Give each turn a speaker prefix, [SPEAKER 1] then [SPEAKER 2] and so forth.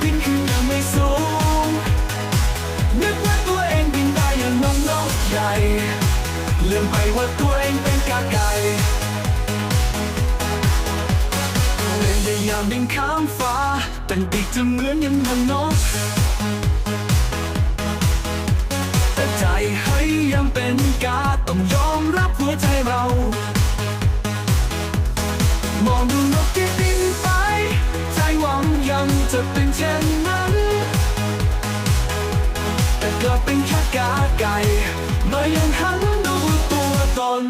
[SPEAKER 1] บินขึ้นยังไม่สูง นึกว่าตัวเองบินได้ย่งน้นกใหญ่ลืมไปว่าตัวเองเป็นกาไก่เล่นได้ยามบินข้ามฟ้า แต่ปีกจะเหมือนยังนางนกแต่ใจให้ยังเป็นกาต้องยอมรับหัวใจเรา มองดูนกที่ จะเป็นเช่นนั้น แต่กลับเป็นแค่กาไก่มายังหันดูตัวตน